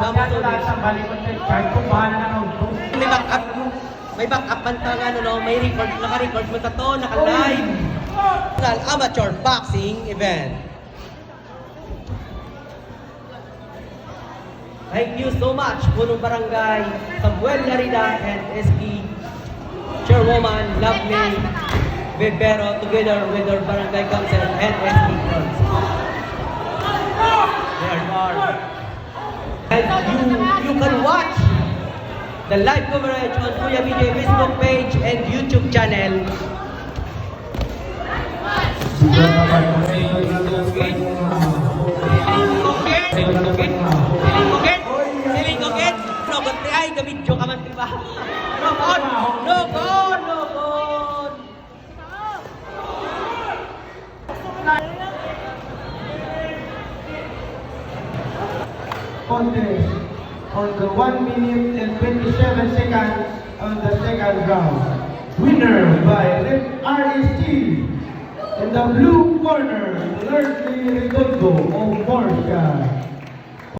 Pagkano lahat sa balikot sa chart, kung bahala na ng to. May backup, may backup man nga, ano, no? may record, naka-record mo ta to, naka-live. National Amateur Boxing Event. Thank you so much, Punong Barangay, Samuel Larida, and SP Chairwoman Lovely Bebero, together with our Barangay Council and SP Friends. There are. And you, you can watch the live coverage on Kuya BJ Facebook page and YouTube channel. Siling. Nogot ti ay, gamidyo ka man di ba? Nogon, contest on the 1 minute and 27 seconds on the second round. Winner by Red RST. In the blue corner, Leslie Redondo.